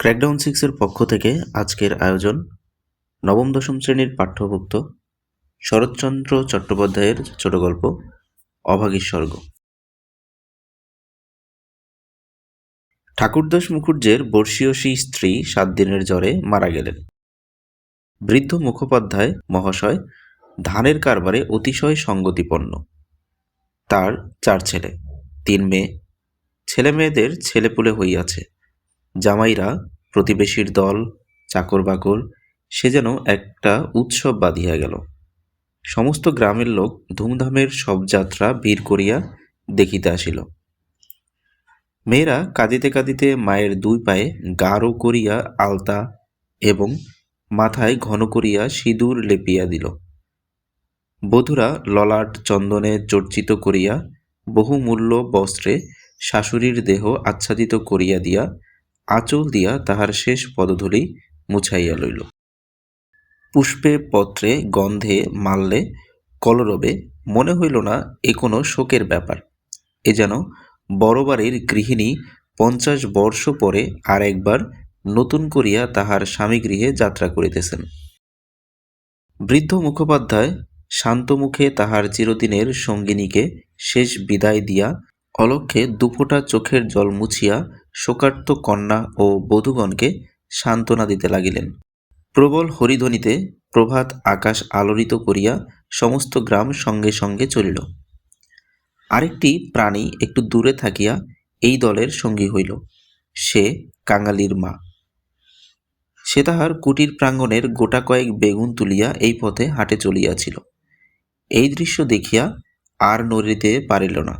Crackdown সিক্সের পক্ষ থেকে আজকের আয়োজন নবম দশম শ্রেণির পাঠ্যভুক্ত শরৎচন্দ্র চট্টোপাধ্যায়ের ছোট গল্প, অভাগীর স্বর্গ। ঠাকুরদাস মুখুজ্জের বর্ষীয়সী স্ত্রী সাত দিনের জ্বরে মারা গেলেন। বৃদ্ধ মুখোপাধ্যায় মহাশয় ধানের কারবারে অতিশয় সঙ্গতিপন্ন। তার চার ছেলে, তিন মেয়ে। ছেলে মেয়েদের ছেলেপুলে হইয়াছে। জামাইরা প্রতিবেশীর দল চাকর বাকর সে যেন একটা উৎসব বাঁধিয়া গেল। সমস্ত গ্রামের লোক ধুমধামের সব যাত্রা ভিড় করিয়া দেখিতে আসিল। মেয়েরা কাঁদিতে কাঁদিতে মায়ের দুই পায়ে গাঢ় করিয়া আলতা এবং মাথায় ঘন করিয়া সিঁদুর লেপিয়া দিল। বধূরা ললাট চন্দনে চর্চিত করিয়া বহুমূল্য বস্ত্রে শাশুড়ির দেহ আচ্ছাদিত করিয়া দিয়া আঁচল দিয়া তাহার শেষ পদধূলি মুছাইয়া লইল। পুষ্পে পত্রে গন্ধে মাল্যে কলরবে, মনে হইল না এ কোনো শোকের ব্যাপার। এ যেন বড় বাড়ির গৃহিণী পঞ্চাশ বর্ষ পরে আর একবার নতুন করিয়া তাহার স্বামী গৃহে যাত্রা করিতেছেন। বৃদ্ধ মুখোপাধ্যায় শান্ত মুখে তাহার চিরদিনের সঙ্গিনীকে শেষ বিদায় দিয়া অলক্ষে দুফোঁটা চোখের জল মুছিয়া শোকার্ত কন্যা ও বধূগণকে সান্ত্বনা দিতে লাগিলেন। প্রবল হরিধ্বনিতে প্রভাত আকাশ আলোড়িত করিয়া সমস্ত গ্রাম সঙ্গে সঙ্গে চলিল। আরেকটি প্রাণী একটু দূরে থাকিয়া এই দলের সঙ্গী হইল, সে কাঙালির মা। সে তাহার কুটির প্রাঙ্গণের গোটা কয়েক বেগুন তুলিয়া এই পথে হাটে চলিয়াছিল। এই দৃশ্য দেখিয়া আর নড়িতে পারিল না।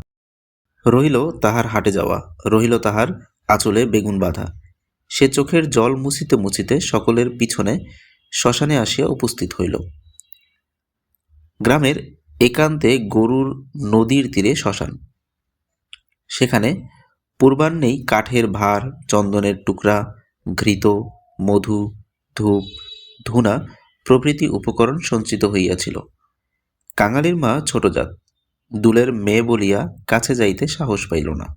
রহিল তাহার হাটে যাওয়া, রহিল তাহার আঁচলে বেগুন বাঁধা। সে চোখের জল মুছিতে মুছিতে সকলের পিছনে শ্মশানে আসিয়া উপস্থিত হইল। গ্রামের একান্তে গরুর নদীর তীরে শ্মশান। সেখানে পূর্বাহ্নেই কাঠের ভার, চন্দনের টুকরা, ঘৃত, মধু, ধূপ, ধুনা প্রভৃতি উপকরণ সঞ্চিত হইয়াছিল। কাঙালির মা ছোটজাত দুলের মেয়ে বলিয়া কাছে যাইতে সাহস পাইল না।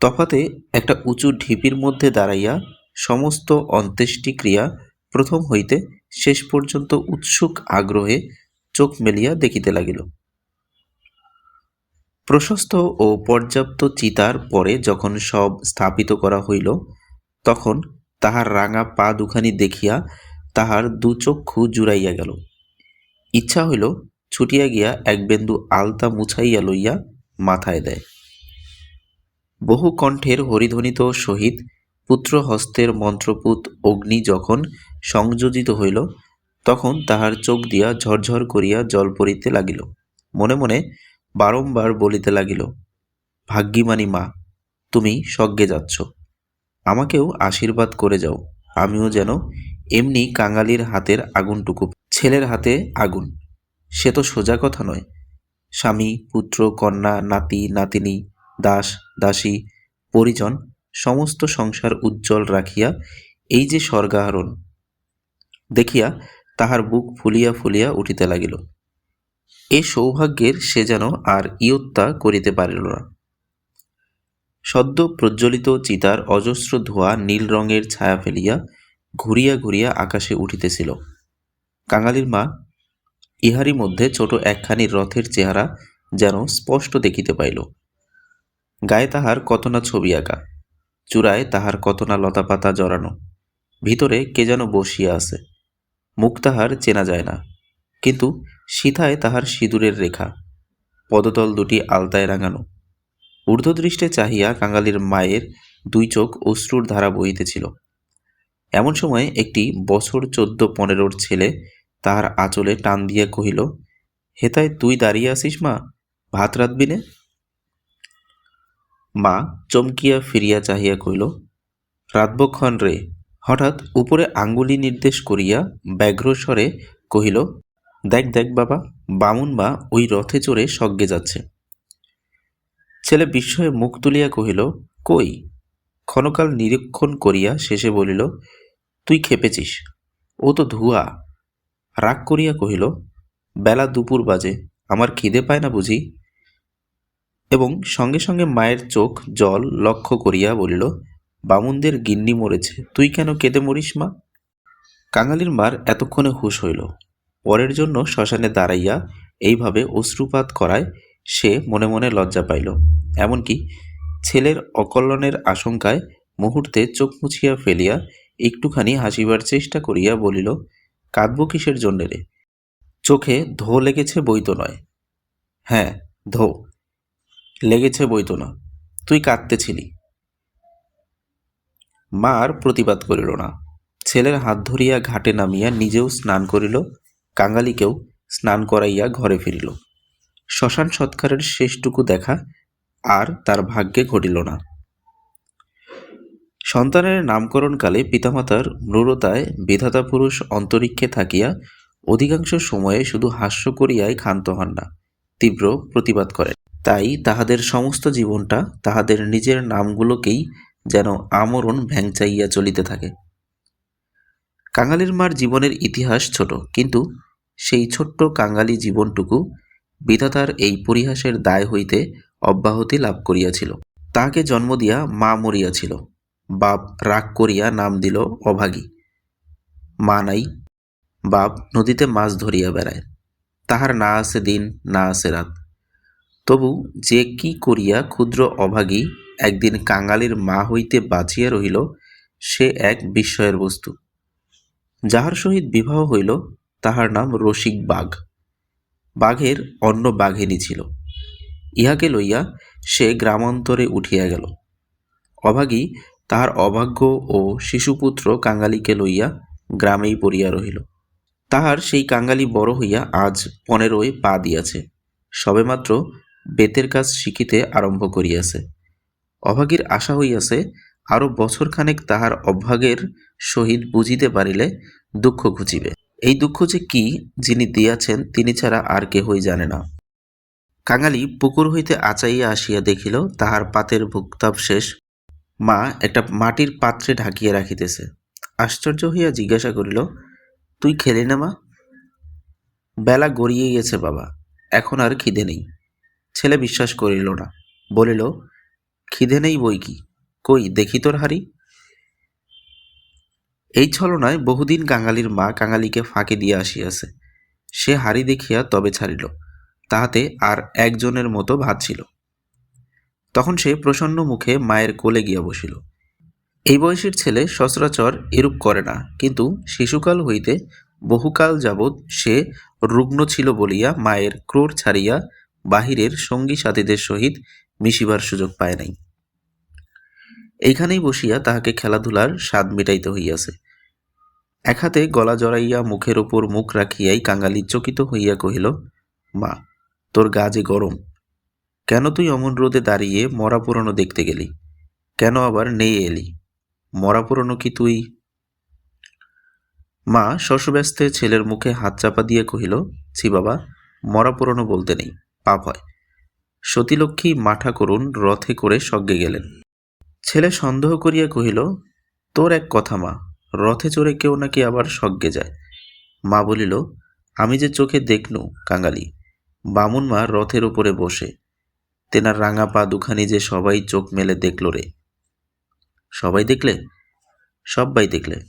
তফাতে একটা উঁচু ঢিপির মধ্যে দাঁড়াইয়া সমস্ত অন্ত্যেষ্টিক্রিয়া প্রথম হইতে শেষ পর্যন্ত উৎসুক আগ্রহে চোখ মেলিয়া দেখিতে লাগিল। প্রশস্ত ও পর্যাপ্ত চিতার পরে যখন সব স্থাপিত করা হইল, তখন তাহার রাঙা পা দুখানি দেখিয়া তাহার দুচক্ষু জুড়াইয়া গেল। ইচ্ছা হইল ছুটিয়া গিয়া এক বিন্দু আলতা মুছাইয়া লইয়া মাথায় দেয়। বহু কণ্ঠের হরিধ্বনিত সহিত পুত্র হস্তের মন্ত্রপুত অগ্নি যখন সংযোজিত হইল, তখন তাহার চোখ দিয়া ঝরঝর করিয়া জল পড়িতে লাগিল। মনে মনে বারংবার বলিতে লাগিল, ভাগ্যিমানী মা, তুমি স্বর্গে যাচ্ছ। আমাকেও আশীর্বাদ করে যাও। আমিও যেন এমনি কাঙালির হাতের আগুনটুকু, ছেলের হাতে আগুন। সে তো সোজা কথা নয়। স্বামী, পুত্র, কন্যা, নাতি, নাতিনী, দাস, দাসী, পরিজন, সমস্ত সংসার উজ্জ্বল রাখিয়া এই যে স্বর্গাহরণ, দেখিয়া তাহার বুক ফুলিয়া ফুলিয়া উঠিতে লাগিল। এ সৌভাগ্যের সে যেন আর ইয়ত্তা করিতে পারিল না। সদ্য প্রজ্বলিত চিতার অজস্র ধোঁয়া নীল রঙের ছায়া ফেলিয়া ঘুরিয়া ঘুরিয়া আকাশে উঠিতেছিল। কাঙালির মা ইহারই মধ্যে ছোট একখানি রথের চেহারা যেন স্পষ্ট দেখিতে পাইল। গায়ে তাহার কত না ছবি আঁকা, চূড়ায় তাহার কত না লতাপাতা জড়ানো, ভিতরে কে যেন বসিয়া আছে, মুখ তাহার চেনা যায় না, কিন্তু সিথায় তাহার সিঁদুরের রেখা, পদতল দুটি আলতায় রাঙানো, ঊর্ধ্বদৃষ্টে চাহিয়া কাঙালির মায়ের দুই চোখ অশ্রুর ধারা বহিতেছিল। এমন সময় একটি বছর চোদ্দ পনেরোর ছেলে তাহার আঁচলে টান দিয়া কহিল, হেতায় তুই দাঁড়িয়ে আসিস মা, ভাত রাঁধবি নে? মা চমকিয়া ফিরিয়া চাহিয়া কহিল রাতবক্ষণ রে। হঠাৎ উপরে আঙ্গুলি নির্দেশ করিয়া ব্যগ্রস্বরে কহিল, দেখ দেখ বাবা, বামুন মা ওই রথে চড়ে স্বর্গে যাচ্ছে। ছেলে বিস্ময়ে মুখ তুলিয়া কহিল, কই? ক্ষণকাল নিরীক্ষণ করিয়া শেষে বলিল, তুই খেপেছিস, ও তো ধুয়া। রাগ করিয়া কহিল, বেলা দুপুর বাজে, আমার খিদে পায় না বুঝি? এবং সঙ্গে সঙ্গে মায়ের চোখ জল লক্ষ্য করিয়া বলিল, বামুনদের গিন্নি মরেছে, তুই কেন কেঁদে মরিস মা? কাঙালির মার এতক্ষণে হুশ হইল। পরের জন্য শ্মশানে দাঁড়াইয়া এইভাবে অশ্রুপাত করায় সে মনে মনে লজ্জা পাইল। এমনকি ছেলের অকল্যাণের আশঙ্কায় মুহূর্তে চোখ মুছিয়া ফেলিয়া একটুখানি হাসিবার চেষ্টা করিয়া বলিল কাঁদব কিসের জন্যে রে? চোখে ধো লেগেছে বইতো নয়। হ্যাঁ ধো। লেগেছে বইতো না। তুই কাঁদতেছিলি। মা আর প্রতিবাদ করিল না। ছেলের হাত ধরিয়া ঘাটে নামিয়া নিজেও স্নান করিল, কাঙালিকেও স্নান করাইয়া ঘরে ফিরিল। শ্মশান সৎকারের শেষটুকু দেখা আর তার ভাগ্যে ঘটিল না। সন্তানের নামকরণকালে পিতামাতার মৃরতায় বিধাতা পুরুষ অন্তরিক্ষে থাকিয়া অধিকাংশ সময়ে শুধু হাস্য করিয়াই ক্ষান্ত হন না, তীব্র প্রতিবাদ করেন। তাই তাহাদের সমস্ত জীবনটা তাহাদের নিজের নামগুলোকেই যেন আমরণ ভ্যাংচাইয়া চলিতে থাকে। কাঙালির মার জীবনের ইতিহাস ছোট, কিন্তু সেই ছোট্ট কাঙালি জীবনটুকু বিধাতার এই পরিহাসের দায় হইতে অব্যাহতি লাভ করিয়াছিল। তাহাকে জন্ম দিয়া মা মরিয়াছিল। বাপ রাগ করিয়া নাম দিল অভাগী। মা নাই, বাপ নদীতে মাছ ধরিয়া বেড়ায়। তাহার না আছে দিন, না আছে রাত। তবু যে কি করিয়া ক্ষুদ্র অভাগী একদিন কাঙালির মা হইতে বাঁচিয়া রহিল, সে এক বিস্ময়ের বস্তু। যাহার সহিত বিবাহ হইল, তাহার নাম রসিক বাঘ। বাঘের অন্য বাঘিনী ছিল। ইহাকে লইয়া সে গ্রামান্তরে উঠিয়া গেল। অভাগী তাহার অভাগ্য ও শিশুপুত্র কাঙালিকে লইয়া গ্রামেই পড়িয়া রহিল। তাহার সেই কাঙালি বড় হইয়া আজ পনেরোয় পা দিয়াছে। সবেমাত্র বেতের কাজ শিখিতে আরম্ভ করিয়াছে। অভাগীর আশা হইয়াছে আরও বছরখানেক তাহার অভাগের সহিত বুঝিতে পারিলে দুঃখ ঘুচিবে এই দুঃখ যে কি যিনি দিয়াছেন, তিনি ছাড়া আর কেহই জানে না। কাঙালি পুকুর হইতে আচাইয়া আসিয়া দেখিল, তাহার পাতের ভুক্তাব শেষ মা একটা মাটির পাত্রে ঢাকিয়া রাখিতেছে। আশ্চর্য হইয়া জিজ্ঞাসা করিল, তুই খেলি না মা? বেলা গড়িয়ে গেছে বাবা, এখন আর খিদে নেই। ছেলে বিশ্বাস করিল না, বলিল, খিদে নেই বই কি? কই, দেখি তোর হাড়ি? এই ছলনায় বহুদিন কাঙালির মা কাঙালিকে ফাঁকে দিয়া আসিয়াছে। সে হাড়ি দেখিয়া তবে ছাড়িল, তাহাতে আর একজনের মতো ভাত ছিল। তখন সে প্রসন্ন মুখে মায়ের কোলে গিয়া বসিল। এই বয়সের ছেলে সচরাচর এরূপ করে না, কিন্তু শিশুকাল হইতে বহুকাল যাবৎ সে রুগ্ন ছিল বলিয়া মায়ের ক্রোর ছাড়িয়া বাহিরের সঙ্গী সাথীদের সহিত মিশিবার সুযোগ পায় নাই। এইখানেই বসিয়া তাহাকে খেলাধুলার স্বাদ মিটাইতে হইয়াছে। এক হাতে গলা জড়াইয়া মুখের ওপর মুখ রাখিয়াই কাঙালি চকিত হইয়া কহিল, মা, তোর গা যে গরম কেন তুই অমন রোদে দাঁড়িয়ে মরা পুরনো দেখতে গেলি? কেন আবার নেই এলি? মরা পুরনো কি তুই? মা শশব্যস্তে ছেলের মুখে হাত চাপা দিয়ে কহিল, ছি বাবা, মরা পুরনো বলতে নেই, পাপ হয়। সতীলক্ষ্মী মাঠা করুন রথে করে স্বর্গে গেলেন। ছেলে সন্দেহ করিয়া কহিল, তোর এক কথা মা, রথে চড়ে কেউ নাকি আবার স্বর্গে যায়? মা বলিল, আমি যে চোখে দেখনু কাঙালি, বামুন মা রথের উপরে বসে। তেনার রাঙা পা দুখানি যে সবাই চোখ মেলে দেখল রে। সবাই দেখলে? সব্বাই দেখলে।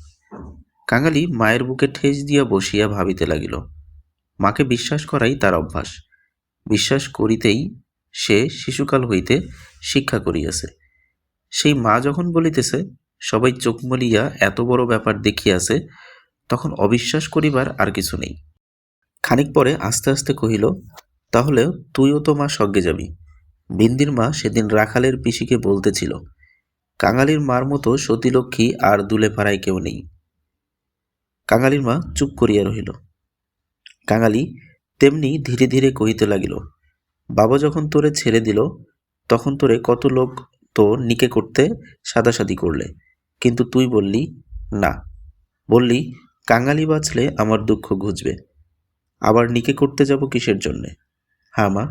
কাঙালি মায়ের বুকে ঠেস দিয়া বসিয়া ভাবিতে লাগিল। মাকে বিশ্বাস করাই তার অভ্যাস। বিশ্বাস করিতেই সে শিশুকাল হইতে শিক্ষা করিয়াছে। সেই মা যখন বলিতেছে, সবাই চোখ মলিয়া এত বড় ব্যাপার দেখিয়াছে, তখন অবিশ্বাস করিবার আর কিছু নেই। খানিক পরে আস্তে আস্তে কহিল তাহলে তুইও তো মা স্বর্গে যাবি। বিন্দির মা সেদিন রাখালের পিসিকে বলতেছিল, কাঙালির মার মতো সতীলক্ষ্মী আর দুলে পাড়ায় কেউ নেই। কাঙালির মা চুপ করিয়া রহিল। কাঙালি তেমনি ধীরে ধীরে কহিতে লাগিল, বাবা যখন তোরে ছেড়ে দিল, তখন তোরে কত লোক তো নিকে করতে সাদাসাদি করলে, কিন্তু তুই বললি, না। বললি, কাঙালি বাঁচলে আমার দুঃখ ঘুচবে, আবার নিকে করতে যাব কিসের জন্যে? হ্যাঁ মা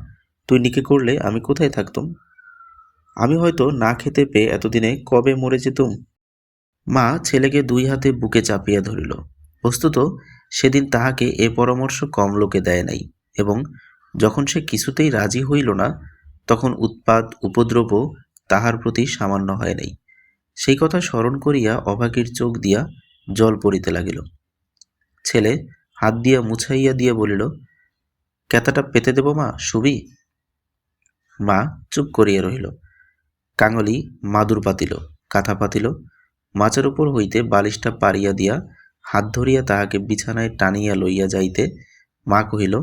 তুই নিকে করলে আমি কোথায় থাকতুম? আমি হয়তো না খেতে পেয়ে এতদিনে কবে মরে যেতুম? মা ছেলেকে দুই হাতে বুকে চাপিয়া ধরিল। বস্তুত, সেদিন তাহাকে এ পরামর্শ কম লোকে দেয় নাই এবং যখন সে কিছুতেই রাজি হইল না, তখন উৎপাত উপদ্রব তাহার প্রতি সামান্য হয় নাই। সেই কথা স্মরণ করিয়া অভাগীর চোখ দিয়া জল পড়িতে লাগিল। ছেলে হাত দিয়া মুছাইয়া দিয়া বলিল ক্যাতাটা পেতে দেব মা, শুবি? মা চুপ করিয়া রহিল। কাঙলি মাদুর পাতিল, কাঁথা পাতিল, মাছের উপর হইতে বালিশটা পারিয়া দিয়া হাত ধরিয়া তাহাকে বিছানায় টানিয়া লইয়া যাইতে মা কহিল,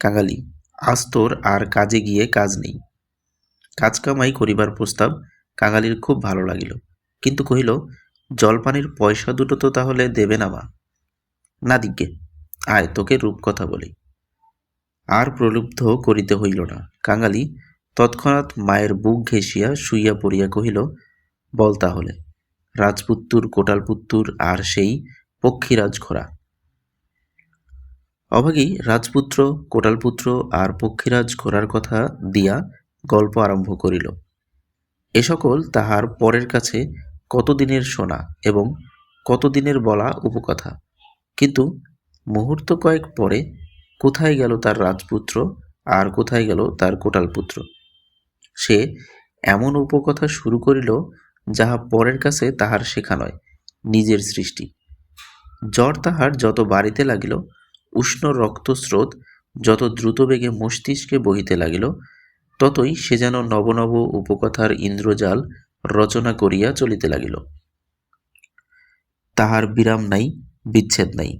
কাঙালি, আজ তোর আর কাজে গিয়ে কাজ নেই। কাজ কামাই করিবার প্রস্তাব কাঙালির খুব ভালো লাগিল। কিন্তু কহিল, জলপানির পয়সা দুটো তো তাহলে দেবে না মা। না দিগ্গে আয় তোকে রূপকথা বলি। আর প্রলুব্ধ করিতে হইল না। কাঙালি তৎক্ষণাৎ মায়ের বুক ঘেঁষিয়া শুইয়া পড়িয়া কহিল, বল তাহলে, রাজপুত্তুর, কোটালপুত্তুর আর সেই পক্ষীরাজ ঘোড়া অভাগী রাজপুত্র, কোটালপুত্র আর পক্ষীরাজ ঘোড়ার কথা দিয়া গল্প আরম্ভ করিল। এ সকল তাহার পরের কাছে কতদিনের শোনা এবং কতদিনের বলা উপকথা। কিন্তু মুহূর্ত কয়েক পরে কোথায় গেল তার রাজপুত্র আর কোথায় গেল তার কোটালপুত্র? সে এমন উপকথা শুরু করিল যাহা পরের কাছে তাহার শেখা নয়, নিজের সৃষ্টি। জ্বর তাহার যত বাড়িতে লাগিল, উষ্ণ রক্তস্রোত যত দ্রুত বেগে মস্তিষ্কে বহিতে লাগিল, ততই সে যেন নবনব উপকথার ইন্দ্রজাল রচনা করিয়া চলিতে লাগিল। তাহার বিরাম নাই, বিচ্ছেদ নাই।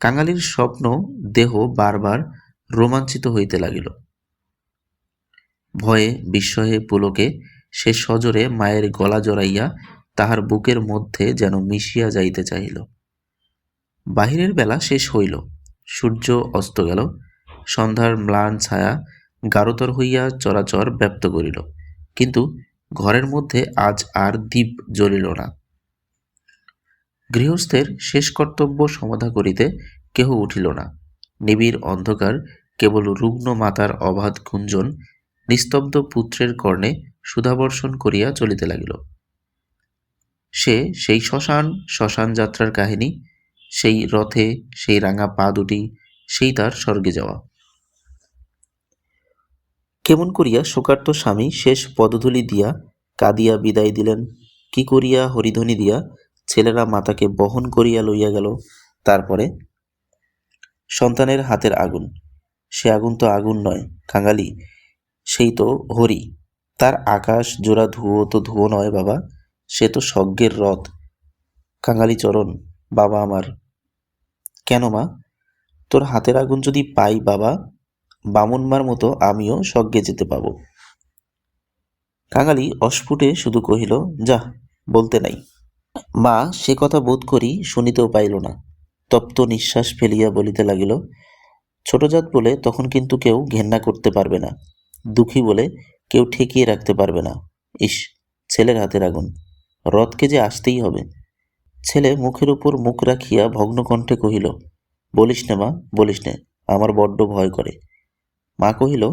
কাঙালির স্বপ্ন, দেহ বারবার রোমাঞ্চিত হইতে লাগিল। ভয়ে বিস্ময়ে পুলকে সে সজোরে মায়ের গলা জড়াইয়া তাহার বুকের মধ্যে যেন মিশিয়া যাইতে চাহিল। বাহিরের বেলা শেষ হইল। সূর্য অস্ত গেল। সন্ধ্যার ম্লান ছায়া গাঢ়তর হইয়া চরাচর ব্যপ্ত করিল। কিন্তু ঘরের মধ্যে আজ আর দ্বীপ জ্বলিল না। গৃহস্থের শেষ কর্তব্য সমাধা করিতে কেহ উঠিল না। নিবিড় অন্ধকার কেবল রুগ্ন মাতার অবাধ গুঞ্জন নিস্তব্ধ পুত্রের কর্ণে সুধাবর্ষণ করিয়া চলিতে লাগিল। সে সেই শ্মশান শ্মশান যাত্রার কাহিনী, সেই রথে, সেই রাঙা পা দুটি, সেই তার স্বর্গে যাওয়া। কেমন করিয়া শোকার্ত স্বামী শেষ পদধূলি দিয়া কাঁদিয়া বিদায় দিলেন, কি করিয়া হরিধ্বনি দিয়া ছেলেরা মাতাকে বহন করিয়া লইয়া গেল, তারপরে? সন্তানের হাতের আগুন, সে আগুন তো আগুন নয় কাঙালি সেই তো হরি। তার আকাশ জোড়া ধুয়ো তো ধুয়ো নয় বাবা, সে তো স্বর্গের রথ। কাঙালি চরণ, বাবা আমার। কেন মা? তোর হাতের আগুন যদি পাই বাবা বামুনমার মতো আমিও স্বর্গে যেতে পাবো। কাঙালি অস্ফুটে শুধু কহিল, যা, বলতে নাই। মা সে কথা বোধ করি শুনিতেও পাইল না। তপ্ত নিঃশ্বাস ফেলিয়া বলিতে লাগিল, ছোটজাত বলে তখন কিন্তু কেউ ঘেন্না করতে পারবে না। দুঃখী বলে কেউ ঠেকিয়ে রাখতে পারবে না। ইস, ছেলের হাতের আগুন। রথকে যে আসতেই হবে। ছেলে মুখের উপর মুখ রাখিয়া ভগ্নকণ্ঠে কহিল, বলিস নে মা, বলিস নে, আমার বড্ড ভয় করে। মা কহিল,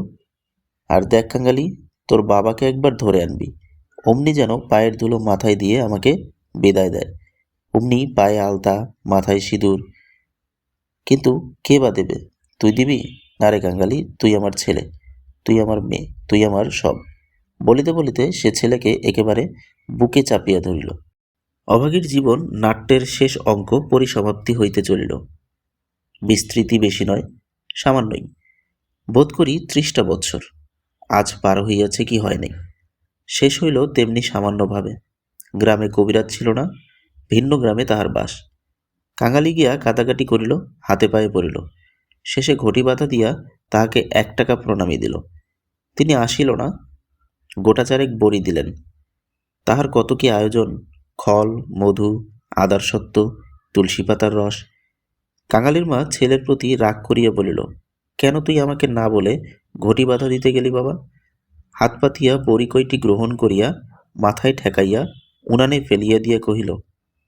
আর দেখ কাঙ্গালি, তোর বাবাকে একবার ধরে আনবি। অমনি যেন পায়ের ধুলো মাথায় দিয়ে আমাকে বিদায় দেয়। অমনি পায়ে আলতা, মাথায় সিঁদুর। কিন্তু কে বা দেবে? তুই দিবি? না রে কাঙ্গালি, তুই আমার ছেলে। তুই আমার মেয়ে, তুই আমার সব। বলিতে বলিতে সে ছেলেকে একেবারে বুকে চাপিয়া ধরিল। অভাগীর জীবন নাট্যের শেষ অঙ্ক পরিসমাপ্তি হইতে চলিল। বিস্তৃতি বেশি নয়, সামান্যই। বোধ করি ত্রিশটা বৎসর। আজ পার হইয়াছে কি হয় নাই। শেষ হইল তেমনি সামান্যভাবে। গ্রামে কবিরাজ ছিল না, ভিন্ন গ্রামে তাহার বাস। কাঙালি গিয়া কাটাকাটি করিল, হাতে পায়ে পড়িল। শেষে ঘটি বাধা দিয়া তাহাকে এক টাকা প্রণামী দিল। তিনি আসিল না। গোটাচারেক বড়ি দিলেন। তাহার কত কি আয়োজন? খল, মধু, আদার তুলসী পাতার রস। কাঙালির মা ছেলের প্রতি রাগ করিয়া বলিল, কেন তুই আমাকে না বলে ঘটি বাধা দিতে গেলি বাবা? হাত পাতিয়া বড়ি কয়টি গ্রহণ করিয়া মাথায় ঠেকাইয়া উনানে ফেলিয়া দিয়া কহিল,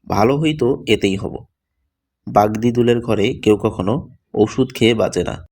ভালো হইতো এতেই হব। বাগদিদুলের ঘরে কেউ কখনো ওষুধ খেয়ে বাঁচে না।